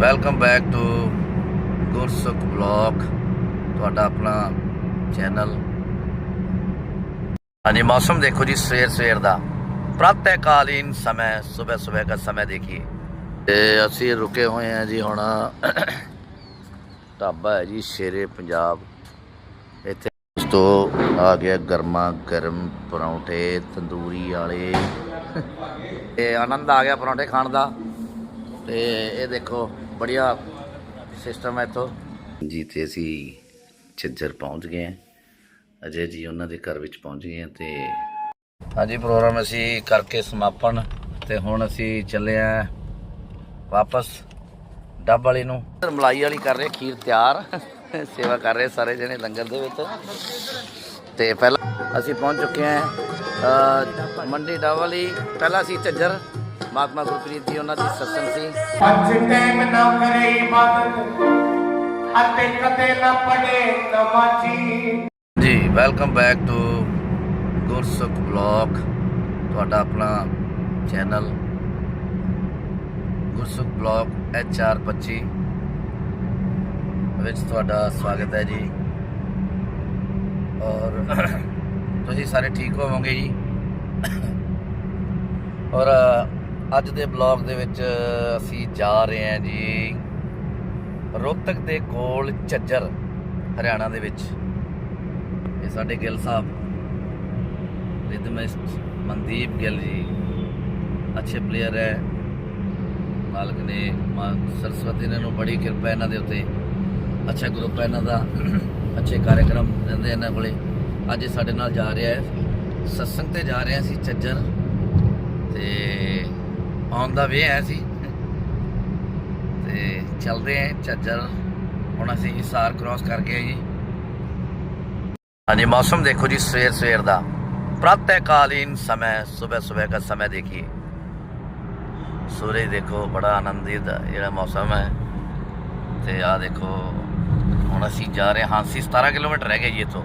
Welcome back to Gursukh blog ਤੁਹਾਡਾ ਆਪਣਾ channel ਹਾਂਜੀ, ਮੌਸਮ ਦੇਖੋ ਜੀ, ਸਵੇਰ ਸਵੇਰ ਦਾ। ਪ੍ਰਾਤःਕਾਲੀਨ ਸਮੇਂ, ਸਵੇਰ ਸਵੇਰ ਦਾ ਸਮੇਂ ਦੇਖੀਏ। ਤੇ ਅਸੀਂ ਰੁਕੇ ਹੋਏ ਹਾਂ ਜੀ ਹੁਣ। ਢਾਬਾ ਹੈ ਜੀ, ਸ਼ੇਰੇ ਪੰਜਾਬ। ਇੱਥੇ ਉਸ ਆ ਗਿਆ ਗਰਮਾ ਗਰਮ ਪਰੌਂਠੇ, ਤੰਦੂਰੀ ਵਾਲੇ। ਤੇ ਆਨੰਦ ਆ ਗਿਆ ਪਰੌਂਠੇ ਖਾਣ ਦਾ। ਤੇ ਇਹ ਦੇਖੋ ਬੜੀਆ ਸਿਸਟਮ ਹੈ ਇੱਥੋਂ। ਜੀ ਤੇ ਅਸੀਂ ਝੱਜਰ ਪਹੁੰਚ ਗਏ ਹਾਂ। ਅਜੇ ਜੀ ਉਹਨਾਂ ਦੇ ਘਰ ਵਿੱਚ ਪਹੁੰਚ ਗਏ ਹਾਂ ਤੇ ਹਾਂਜੀ ਪ੍ਰੋਗਰਾਮ ਅਸੀਂ ਕਰਕੇ ਸਮਾਪਨ ਤੇ ਹੁਣ ਅਸੀਂ ਚੱਲੇ ਆ ਵਾਪਸ ਡੱਬ ਵਾਲੀ ਨੂੰ। ਮਲਾਈ ਵਾਲੀ ਕਰ ਰਹੇ ਖੀਰ ਤਿਆਰ। ਸੇਵਾ ਕਰ ਰਹੇ ਸਾਰੇ ਜਣੇ ਲੰਗਰ ਦੇ ਵਿੱਚ। ਤੇ ਪਹਿਲਾਂ ਅਸੀਂ ਪਹੁੰਚ ਚੁੱਕੇ ਹਾਂ ਮੰਡੀ ਡੱਬ ਵਾਲੀ। ਪਹਿਲਾਂ ਅਸੀਂ ਝੱਜਰ ਮਹਾਤਮਾ ਗੁਰਪ੍ਰੀਤ ਜੀ ਉਹਨਾਂ ਦੀ ਸਤਸੰਗ ਸੀ। ਪੰਜ ਟਾਈਮ ਨਾ ਕਰੇ ਇਬਾਦਤ ਅਤੇ ਕਦੇ ਨਾ ਪੜੇ ਨਮਾਜ਼ੀ ਜੀ। Welcome back to Gursukh blog ਤੁਹਾਡਾ ਆਪਣਾ ਚੈਨਲ ਗੁਰਸੁਖ ਬਲੌਗ HR25 ਵਿੱਚ ਤੁਹਾਡਾ ਸਵਾਗਤ ਹੈ ਜੀ। ਔਰ ਤੁਸੀਂ ਸਾਰੇ ਠੀਕ ਹੋਵੋਗੇ ਜੀ। ਔਰ ਅੱਜ ਦੇ ਬਲੌਗ ਦੇ ਵਿੱਚ ਅਸੀਂ ਜਾ ਰਹੇ ਹਾਂ ਜੀ ਰੋਹਤਕ ਦੇ ਕੋਲ ਝੱਜਰ, ਹਰਿਆਣਾ ਦੇ ਵਿੱਚ। ਇਹ ਸਾਡੇ ਗਿੱਲ ਸਾਹਿਬ, ਰਿਦਮਿਸਟ ਮਨਦੀਪ ਗਿੱਲ ਜੀ, ਅੱਛੇ ਪਲੇਅਰ ਹੈ। ਮਾਲਕ ਨੇ ਮਾਂ ਸਰਸਵਤੀ ਨੇ ਨੂੰ ਬੜੀ ਕਿਰਪਾ ਇਹਨਾਂ ਦੇ ਉੱਤੇ, ਅੱਛਾ ਗਰੁੱਪ ਹੈ ਇਹਨਾਂ ਦਾ, ਅੱਛੇ ਕਾਰਜਕ੍ਰਮ ਰਹਿੰਦੇ ਇਹਨਾਂ ਕੋਲੇ। ਅੱਜ ਇਹ ਸਾਡੇ ਨਾਲ ਜਾ ਰਿਹਾ ਹੈ। ਸਤਸੰਗ ਤੇ ਜਾ ਰਹੇ ਸੀ ਝੱਜਰ। ਤੇ ਆਨ ਦਾ ਵੇ ਹੈ ਸੀ। ਤੇ ਚੱਲਦੇ ਆਂ ਚੱਜਰ ਹੁਣ ਅਸੀਂ ਹਿਸਾਰ ਕ੍ਰਾਸ ਕਰਕੇ ਆਏ ਜੀ ਹਾਂਜੀ, ਮੌਸਮ ਦੇਖੋ ਜੀ, ਸਵੇਰ ਸਵੇਰ ਦਾ। ਪ੍ਰਾਤःਕਾਲੀਨ ਸਮੇਂ, ਸਵੇਰ ਸਵੇਰ ਦਾ ਸਮੇਂ ਦੇਖिए ਸੂਰਜ ਦੇਖੋ, ਬੜਾ ਆਨੰਦਿਤ ਜਿਹੜਾ ਮੌਸਮ ਹੈ। ਤੇ ਆ ਦੇਖੋ, ਹੁਣ ਅਸੀਂ ਜਾ ਰਹੇ ਹਾਂ, ਅਸੀਂ 17 ਕਿਲੋਮੀਟਰ ਰਹਿ ਗਏ ਜੀ ਇੱਥੋਂ।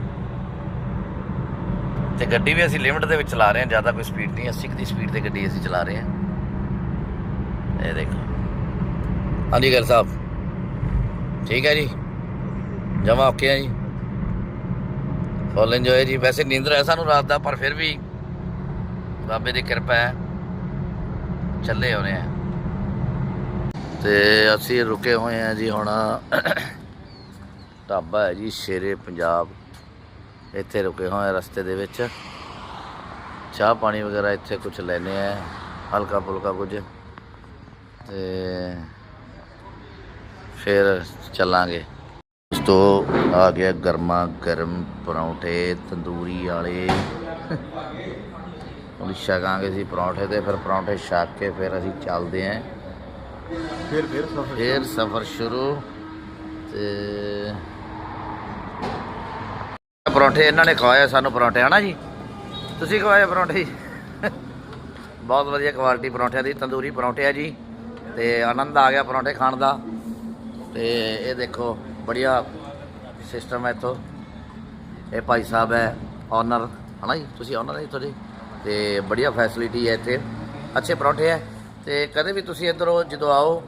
ਤੇ ਗੱਡੀ ਵੀ ਅਸੀਂ ਲਿਮਟ ਦੇ ਵਿੱਚ ਚਲਾ ਰਹੇ ਹਾਂ, ਜ਼ਿਆਦਾ ਕੋਈ ਸਪੀਡ ਨਹੀਂ 80 ਕੁ ਦੀ ਸਪੀਡ ਤੇ ਗੱਡੀ ਅਸੀਂ ਚਲਾ ਰਹੇ ਹਾਂ। ਇਹ ਦੇਖੋ। ਹਾਂਜੀ ਗੱਲ ਸਾਹਿਬ। ਠੀਕ ਹੈ ਜੀ। ਜਮਾ ਓਕੇ ਹੈ ਜੀ। ਫੁੱਲ ਇੰਜੋਏ ਜੀ। ਵੈਸੇ ਨੀਂਦਰ ਹੈ ਸਾਨੂੰ ਰਾਤ ਦਾ, ਪਰ ਫਿਰ ਵੀ ਬਾਬੇ ਦੀ ਕਿਰਪਾ ਹੈ। ਚੱਲੇ ਹੋਣੇ ਆ। ਤੇ ਅਸੀਂ ਰੁਕੇ ਹੋਏ ਆ ਜੀ ਹੁਣ। ਢਾਬਾ ਹੈ ਜੀ ਸ਼ੇਰੇ ਪੰਜਾਬ। ਇੱਥੇ ਰੁਕੇ ਹੋਏ ਰਸਤੇ ਦੇ ਵਿੱਚ। ਚਾਹ ਪਾਣੀ ਵਗੈਰਾ ਇੱਥੇ ਕੁਝ ਲੈਨੇ ਆ ਹਲਕਾ ਫੁਲਕਾ ਕੁਝ। ਤੇ ਫਿਰ ਚੱਲਾਂਗੇ। ਉਸ ਤੋਂ ਆ ਗਿਆ ਗਰਮਾ ਗਰਮ ਪਰੌਂਠੇ ਤੰਦੂਰੀ ਵਾਲੇ। ਹੁਣ ਛਕਾਂਗੇ ਸੀ ਪਰੌਂਠੇ ਤੇ ਫਿਰ ਪਰੌਂਠੇ ਛਕ ਕੇ ਫਿਰ ਅਸੀਂ ਚੱਲਦੇ ਆਂ। ਫਿਰ ਫਿਰ ਸਫਰ ਫਿਰ ਸਫ਼ਰ ਸ਼ੁਰੂ ਤੇ ਪਰੌਂਠੇ ਇਹਨਾਂ ਨੇ ਖਵਾਏ ਸਾਨੂੰ ਪਰੌਂਠੇ ਹਨਾ ਜੀ? ਤੁਸੀਂ ਖਵਾਏ ਪਰੌਂਠੇ ਬਹੁਤ ਵਧੀਆ ਕੁਆਲਿਟੀ ਪਰੌਂਠਿਆਂ ਦੀ ਤੰਦੂਰੀ ਪਰੌਂਠੇ ਆ ਜੀ। ਤੇ ਆਨੰਦ ਆ ਗਿਆ ਪਰੌਂਠੇ ਖਾਣ ਦਾ। ਤੇ ਇਹ ਦੇਖੋ ਬੜੀਆ ਸਿਸਟਮ ਹੈ ਇੱਥੋਂ। ਇਹ ਭਾਈ ਸਾਹਿਬ ਹੈ ਓਨਰ ਹਨਾ ਜੀ? ਤੁਸੀਂ ਓਨਰ ਹੈ ਇੱਥੋਂ ਦੇ ਤੇ ਬੜੀਆ ਫੈਸਿਲਿਟੀ ਹੈ ਇੱਥੇ। ਅੱਛੇ ਪਰੌਂਠੇ ਹੈ। ਤੇ ਕਦੇ ਵੀ ਤੁਸੀਂ ਇੱਧਰੋਂ ਜਦੋਂ ਆਓ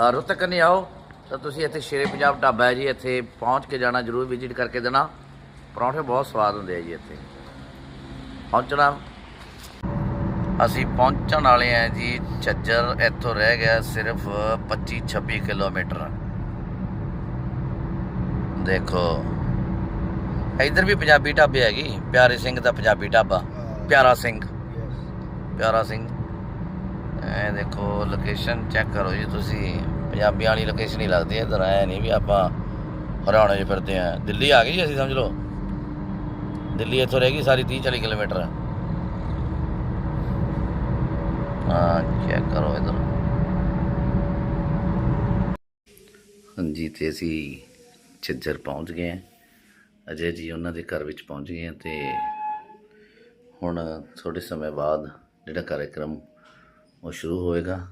ਅ, ਨਹੀਂ ਆਓ ਤਾਂ ਤੁਸੀਂ ਇੱਥੇ ਸ਼ੇਰੇ ਪੰਜਾਬ ਢਾਬਾ ਹੈ ਜੀ। ਇੱਥੇ ਪਹੁੰਚ ਕੇ ਜਾਣਾ ਜਰੂਰ ਵਿਜ਼ਿਟ ਕਰਕੇ ਦੇਣਾ। ਪਰੌਂਠੇ ਬਹੁਤ ਸਵਾਦ ਹੁੰਦੇ ਆ ਜੀ ਇੱਥੇ। ਪਹੁੰਚਣਾ ਅਸੀਂ ਪਹੁੰਚਣ ਵਾਲੇ ਆ ਜੀ ਝੱਜਰ ਇੱਥੋਂ ਰਹਿ ਗਿਆ ਸਿਰਫ 25 26 ਕਿਲੋਮੀਟਰ। ਦੇਖੋ ਇੱਧਰ ਵੀ ਪੰਜਾਬੀ ਢਾਬੇ ਹੈਗੀ ਪਿਆਰੇ ਸਿੰਘ ਦਾ ਪੰਜਾਬੀ ਢਾਬਾ ਪਿਆਰਾ ਸਿੰਘ। ਪਿਆਰਾ ਸਿੰਘ। ਐ ਦੇਖੋ ਲੋਕੇਸ਼ਨ ਚੈੱਕ ਕਰੋ ਜੀ ਤੁਸੀਂ। ਪੰਜਾਬੀਆਂ ਵਾਲੀ ਲੋਕੇਸ਼ਨ ਹੀ ਲੱਗਦੀ ਹੈ ਇਧਰ ਐ ਨਹੀਂ ਵੀ ਆਪਾਂ ਹਰਿਆਣੇ 'ਚ ਫਿਰਦੇ ਆ ਦਿੱਲੀ ਆ ਜੀ ਅਸੀਂ ਸਮਝ ਲਓ। ਦਿੱਲੀ ਇੱਥੋਂ ਰਹਿ ਗਈ ਸਾਰੀ 30 40 ਕਿਲੋਮੀਟਰ। ਹਾਂ ਚੈੱਕ ਕਰੋ ਇਧਰ। ਹਾਂਜੀ, ਤੇ ਅਸੀਂ ਝੱਜਰ ਪਹੁੰਚ ਗਏ ਹਾਂ। ਅਜੇ ਜੀ ਉਹਨਾਂ ਦੇ ਘਰ ਵਿੱਚ ਪਹੁੰਚ ਗਏ ਹਾਂ ਤੇ ਹੁਣ ਥੋੜੇ ਸਮੇਂ ਬਾਅਦ ਜਿਹੜਾ ਕਾਰਜਕ੍ਰਮ ਉਹ ਸ਼ੁਰੂ ਹੋਏਗਾ।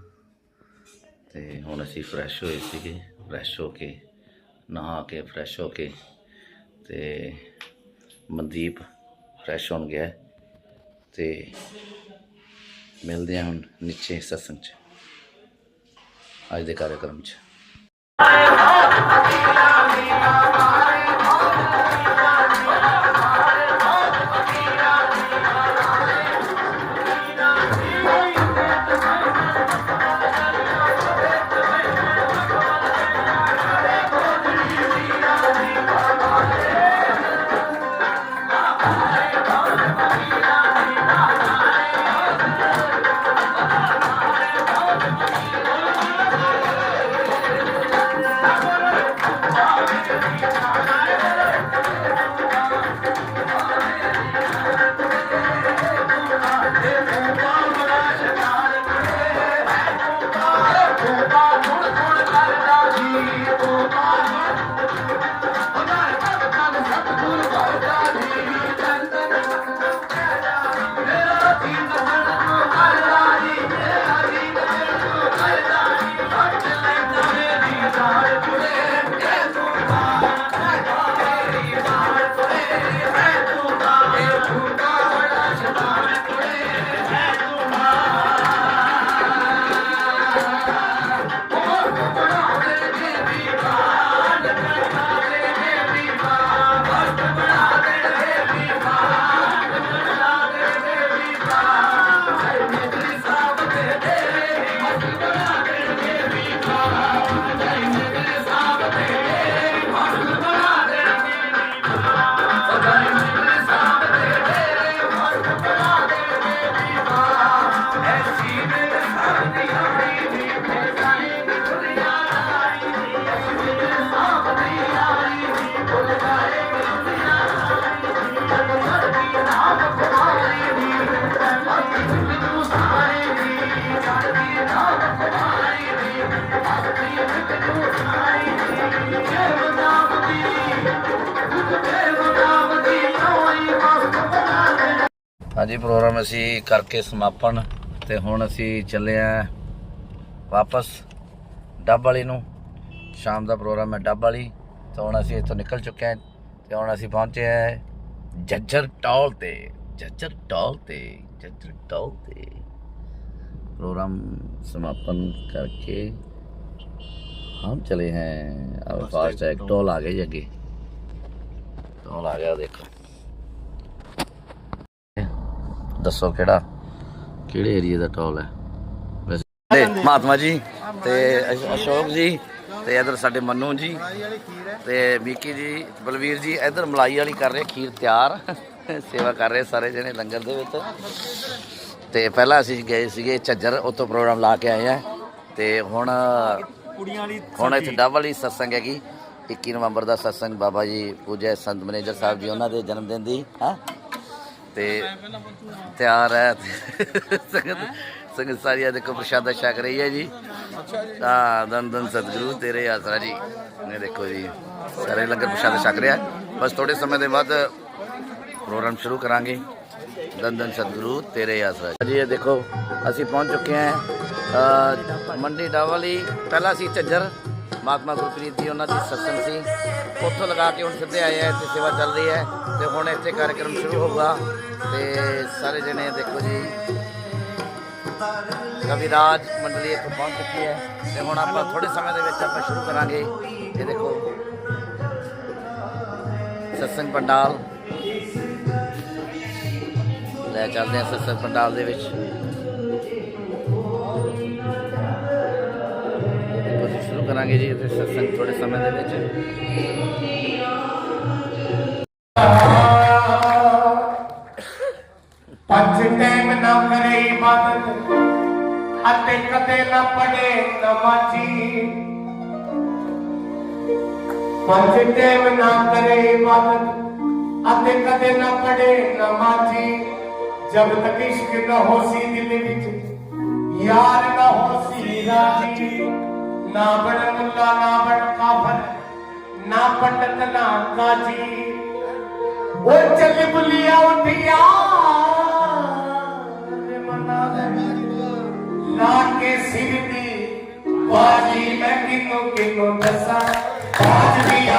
ਤੇ ਹੁਣ ਅਸੀਂ ਫਰੈਸ਼ ਹੋਏ ਸੀਗੇ ਫਰੈਸ਼ ਹੋ ਕੇ, ਨਹਾ ਕੇ ਫਰੈਸ਼ ਹੋ ਕੇ ਤੇ ਮਨਦੀਪ ਫਰੈਸ਼ ਹੋਣ ਗਿਆ। ਹੈ ਤੇ ਮਿਲਦੇ ਹਾਂ ਹੁਣ ਨੀਚੇ ਸਤਸੰਗ 'ਚ ਅੱਜ ਦੇ ਕਾਰਜਕ੍ਰਮ 'ਚ। ਹਾਂਜੀ ਪ੍ਰੋਗਰਾਮ ਅਸੀਂ ਕਰਕੇ ਸਮਾਪਨ ਤੇ ਹੁਣ ਅਸੀਂ ਚੱਲੇ ਆ ਵਾਪਸ ਡੱਬ ਵਾਲੀ ਨੂੰ ਸ਼ਾਮ ਦਾ ਪ੍ਰੋਗਰਾਮ ਹੈ ਡੱਬ ਵਾਲੀ ਤਾਂ ਹੁਣ ਅਸੀਂ ਇੱਥੋਂ ਨਿਕਲ ਚੁੱਕੇ ਹਾਂ ਤੇ ਹੁਣ ਅਸੀਂ ਪਹੁੰਚੇ ਆ ਜੱਜਰ ਟੌਲ ਤੇ ਜੱਜਰ ਟੌਲ ਤੇ ਜੱਜਰ ਟੌਲ ਤੇ ਪ੍ਰੋਗਰਾਮ समापन करके हम चले हैं अब फास्ट टैग टोल आ गई आगे टोल आ गया देखो ਦੱਸੋ ਕਿਹੜਾ? ਕਿਹੜੇ ਏਰੀਆ ਦਾ ਟੋਲ ਹੈ? ਵੈਸੇ ਤੇ ਮਹਾਤਮਾ ਜੀ ਤੇ ਅਸ਼- ਅਸ਼ੋਕ ਜੀ ਤੇ ਇਧਰ ਸਾਡੇ ਮੰਨੂ ਜੀ ਤੇ ਮੀਕੀ ਜੀ ਬਲਵੀਰ ਜੀ ਇਧਰ ਮਲਾਈ ਵਾਲੀ ਕਰ ਰਹੇ ਖੀਰ ਤਿਆਰ ਸੇਵਾ ਕਰ ਰਹੇ ਸਾਰੇ ਜਣੇ ਲੰਗਰ ਦੇ ਵਿੱਚ। ਤੇ ਪਹਿਲਾਂ ਅਸੀਂ ਗਏ ਸੀਗੇ ਝੱਜਰ ਉੱਥੋਂ ਪ੍ਰੋਗਰਾਮ ਲਾ ਕੇ ਆਏ ਆ। ਤੇ ਹੁਣ ਕੁੜੀਆਂ ਵਾਲੀ ਹੁਣ ਇੱਥੇ ਡੱਬ ਵਾਲੀ ਸਤਸੰਗ ਹੈਗੀ 21 ਨਵੰਬਰ ਦਾ ਸਤਸੰਗ ਬਾਬਾ ਜੀ ਪੂਜਾ ਸੰਤ ਮੈਨੇਜਰ ਸਾਹਿਬ ਜੀ ਉਹਨਾਂ ਦੇ ਜਨਮ ਦਿਨ ਦੀ ਹੈ? ਤੇ ਤਿਆਰ ਹੈ। ਸੰਗਤ ਸੰਗਤ ਸਾਰੀਆਂ ਦੇਖੋ ਪ੍ਰਸ਼ਾਦਾ ਛਕ ਰਹੀ ਹੈ ਜੀ। ਤਾਂ ਦਨ ਦਨ ਸਤਿਗੁਰੂ ਤੇਰੇ ਆਸਰਾ ਜੀ। ਨੇ ਦੇਖੋ ਜੀ ਸਾਰੇ ਲੰਗਰ ਪ੍ਰਸ਼ਾਦਾ ਛਕ ਰਿਹਾ। ਬਸ ਥੋੜੇ ਸਮੇਂ ਦੇ ਬਾਅਦ ਪ੍ਰੋਗਰਾਮ ਸ਼ੁਰੂ ਕਰਾਂਗੇ। ਦਨ ਦਨ ਸਤਿਗੁਰੂ ਤੇਰੇ ਆਸਰਾ ਜੀ। ਇਹ ਦੇਖੋ ਅਸੀਂ ਪਹੁੰਚ ਚੁੱਕੇ ਹਾਂ ਅ, ਮੰਡੀ ਡਾਵਲੀ ਪਹਿਲਾਂ ਸੀ ਝੱਜਰ ਮਹਾਤਮਾ ਗੁਰਪ੍ਰੀਤ ਜੀ, ਉਹਨਾਂ ਦੀ ਸਤਸੰਗ ਸੀ। ਉੱਥੋਂ ਲਗਾ ਕੇ ਹੁਣ ਸਿੱਧੇ ਆਏ ਆ, ਇੱਥੇ ਸੇਵਾ ਚੱਲ ਰਹੀ ਹੈ ਤੇ ਹੁਣ ਇੱਥੇ ਕਾਰਜਕ੍ਰਮ ਸ਼ੁਰੂ ਹੋਊਗਾ ਤੇ ਸਾਰੇ ਜਣੇ ਦੇਖੋ ਜੀ। ਕਵਿਰਾਜ ਮੰਡਲੀ ਇੱਥੇ ਪਹੁੰਚ ਚੁੱਕੀ ਹੈ ਤੇ ਹੁਣ ਆਪਾਂ ਥੋੜੇ ਸਮੇਂ ਦੇ ਵਿੱਚ ਆਪਾਂ ਸ਼ੁਰੂ ਕਰਾਂਗੇ। ਇਹ ਦੇਖੋ। ਸਤਸੰਗ ਪੰਡਾਲ। ਲੈ ਚੱਲਦੇ ਹਾਂ ਸਤਸੰਗ ਪੰਡਾਲ ਦੇ ਵਿੱਚ। ਕਰਾਂਗੇ ਜੀ ਤੇ ਸਤਸੰਗ ਥੋੜੇ ਸਮੇਂ ਦੇ ਵਿੱਚ। ਪੰਜ ਟਾਈਮ ਨਾ ਕਰੇ ਇਬਾਦਤ ਅਤੇ ਕਦੇ ਨਾ ਪੜੇ ਨਮਾਜ਼ੀ ਪੰਜ ਟਾਈਮ ਨਾ ਕਰੇ ਇਬਾਦਤ ਅਤੇ ਕਦੇ ਨਾ ਪੜੇ ਨਮਾਜ਼ੀ ਜਬ ਤੱਕ ਇਸ਼ਕ ਨਾ ਹੋਸੀ ਦਿਲ ਵਿੱਚ, ਯਾਰ ਨਾ ਹੋਸੀ ਰਾਜੀ। ਨਾ ਬਣ ਮੁੱਲਾ ਨਾ ਬਣ ਕਾਫਰ ਨਾ ਪੰਡਤ ਨਾ ਕਾਜੀ। ਉਹ ਚੱਲ ਬੁਲੀਆ ਉਠਿਆ। ਰੇ ਮਨਾ ਲਾ। ਕੇ ਸਿਰ ਦੀ ਬਾਜੀ ਮੈਂ ਕਿਨੂੰ ਕਿਨੂੰ ਦੱਸਾਂ? ਬਾਜ ਵੀ ਆ